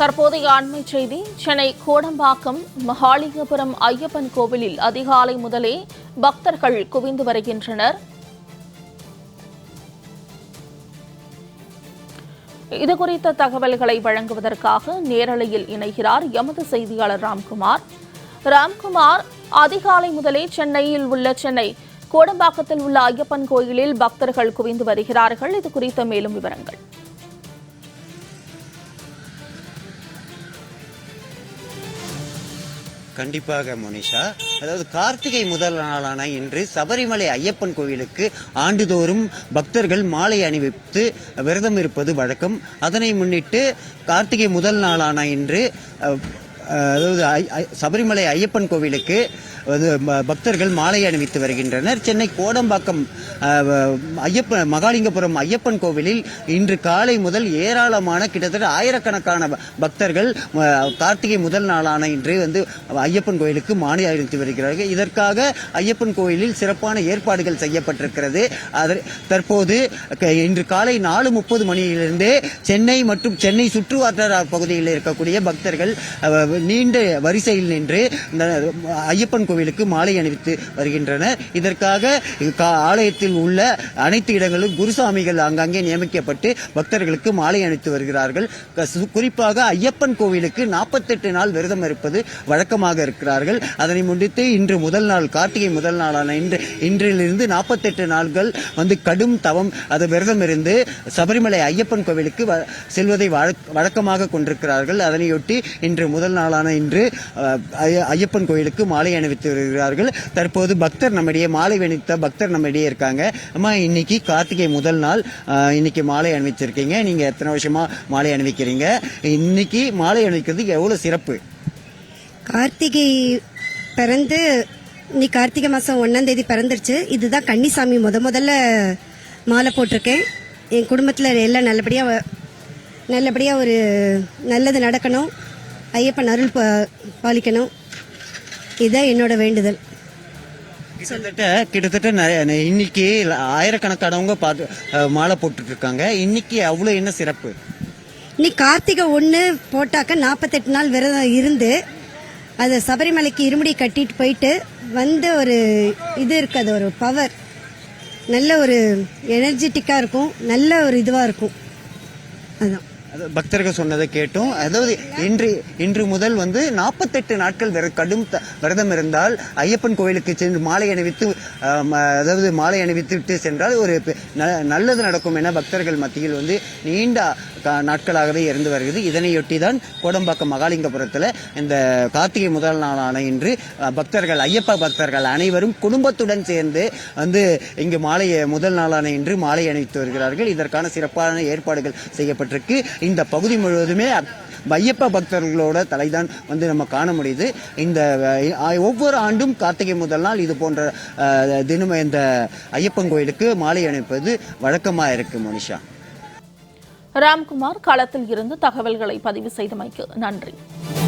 தற்போதைய அண்மை செய்தி சென்னை கோடம்பாக்கம் மகாலிங்கபுரம் ஐயப்பன் கோவிலில் அதிகாலை முதலே பக்தர்கள் குவிந்து வருகின்றனர். இதுகுறித்த தகவல்களை வழங்குவதற்காக நேரலையில் இணைகிறார் எமது செய்தியாளர் ராம்குமார். ராம்குமார் அதிகாலை முதலே சென்னையில் உள்ள சென்னை கோடம்பாக்கத்தில் உள்ள ஐயப்பன் கோயிலில் பக்தர்கள் குவிந்து வருகிறார்கள். இது குறித்த மேலும் விவரங்கள். கண்டிப்பாக மோனிஷா. அதாவது கார்த்திகை முதல் நாளான இன்று சபரிமலை ஐயப்பன் கோவிலுக்கு ஆண்டுதோறும் பக்தர்கள் மாலை அணிவித்து விரதம் இருப்பது வழக்கம். அதனை முன்னிட்டு கார்த்திகை முதல் நாளான இன்று அதாவது ஐ- சபரிமலை ஐயப்பன் கோவிலுக்கு அது பக்தர்கள் மாலை அணிவித்து வருகின்றனர். சென்னை கோடம்பாக்கம் ஐயப்ப மகாலிங்கபுரம் ஐயப்பன் கோவிலில் இன்று காலை முதல் ஏராளமான கிட்டத்தட்ட ஆயிரக்கணக்கான பக்தர்கள் கார்த்திகை முதல் நாளான இன்று வந்து ஐயப்பன் கோயிலுக்கு மாலை அணிவித்து வருகிறார்கள். இதற்காக ஐயப்பன் கோயிலில் சிறப்பான ஏற்பாடுகள் செய்யப்பட்டிருக்கிறது. தற்போது க- இன்று காலை நாலு முப்பது மணியிலிருந்தே சென்னை மற்றும் சென்னை சுற்றுவட்டார பகுதியில் இருக்கக்கூடிய பக்தர்கள் நீண்ட வரிசையில் நின்று இந்த ஐயப்பன் கோவிலுக்கு மாலை அணிவித்து வருகின்றனர். இதற்காக கா- ஆலயத்தில் உள்ள அனைத்து இடங்களிலும் குருசாமிகள் ஆங்காங்கே நியமிக்கப்பட்டு பக்தர்களுக்கு மாலை அணித்து வருகிறார்கள். குறிப்பாக ஐயப்பன் கோவிலுக்கு நாற்பத்தெட்டு நாள் விரதம் இருப்பது வழக்கமாக இருக்கிறார்கள். அதனை முன்னிட்டு இன்று முதல் நாள் கார்த்திகை முதல் நாளான இன்று இன்றிலிருந்து நாற்பத்தெட்டு நாட்கள் வந்து கடும் தவம் அது விரதம் இருந்து சபரிமலை ஐயப்பன் கோவிலுக்கு வ- செல்வதை வழக்- வழக்கமாக கொண்டிருக்கிறார்கள். அதனையொட்டி இன்று முதல் நாள் நாளான இன்று ஐயப்பன் கோயிலுக்கு மாலை அணிவித்து வருகிறார்கள். தற்போது பக்தர் நம்மிடையே மாலை அணிவித்த பக்தர் நம்மிடையே இருக்காங்க. அம்மா இன்னைக்கு கார்த்திகை முதல் நாள் இன்னைக்கு மாலை அணிவிச்சிருக்கீங்க. நீங்க எத்தனை வருஷமா மாலை அணிவிக்கிறீங்க? இன்னைக்கு மாலை அணிவிக்கிறது எவ்வளவு சிறப்பு? கார்த்திகை பிறந்து நீ கார்த்திகை மாதம் ஒன்றாம் தேதி பிறந்துருச்சு. இதுதான் கன்னிசாமி முத முதல்ல மாலை போட்டிருக்கேன். என் குடும்பத்தில் எல்லாம் நல்லபடியாக நல்லபடியாக ஒரு நல்லது நடக்கணும். ஐயப்பன் அருள் பாலிக்கணும். இதுதான் என்னோட வேண்டுதல். கிட்டத்தட்ட கிட்டத்தட்ட இன்னைக்கு ஆயிரக்கணக்கானவங்க பார்த்து மாலை போட்டுட்டு இருக்காங்க இன்னைக்கு அவ்வளவு என்ன சிறப்பு? நீ கார்த்திகை ஒன்று போட்டாக்க நாற்பத்தெட்டு நாள் விரதம் இருந்து அதை சபரிமலைக்கு இருமுடி கட்டிட்டு போயிட்டு வந்த ஒரு இது இருக்குது ஒரு பவர் நல்ல ஒரு எனர்ஜெட்டிக்காக இருக்கும் நல்ல ஒரு இதுவாக இருக்கும். அதான். அது பக்தர்கள் சொன்னதை கேட்டோம். அதாவது இன்று இன்று முதல் வந்து நாற்பத்தெட்டு நாட்கள் விர- கடும் த- விரதம் இருந்தால் ஐயப்பன் கோயிலுக்கு சென்று மாலை அணிவித்து அதாவது மாலை அணிவித்து விட்டு சென்றால் ஒரு ந- நல்லது நடக்கும் என பக்தர்கள் மத்தியில் வந்து நீண்ட கா- நாட்களாகவே இருந்து வருகிறது. இதனையொட்டி தான் கோடம்பாக்கம் மகாலிங்கபுரத்தில் இந்த கார்த்திகை முதல் நாளான இன்று பக்தர்கள் ஐயப்ப பக்தர்கள் அனைவரும் குடும்பத்துடன் சேர்ந்து வந்து இங்கு மாலை முதல் நாளான இன்று மாலை அணிவித்து வருகிறார்கள். இதற்கான சிறப்பான ஏற்பாடுகள் செய்யப்பட்டிருக்கு. இந்த பகுதி முழுவதுமே ஐயப்ப பக்தர்களோட தலைதான் வந்து நம்ம காண முடியுது. இந்த ஒவ்வொரு ஆண்டும் கார்த்திகை முதல் நாள் இது போன்ற அஹ், தினம் இந்த ஐயப்பன் கோயிலுக்கு மாலை அணிப்பது வழக்கமாக இருக்கு மோனிஷா. ராம்குமார் களத்தில் இருந்து தகவல்களை பதிவு செய்தமைக்கு நன்றி.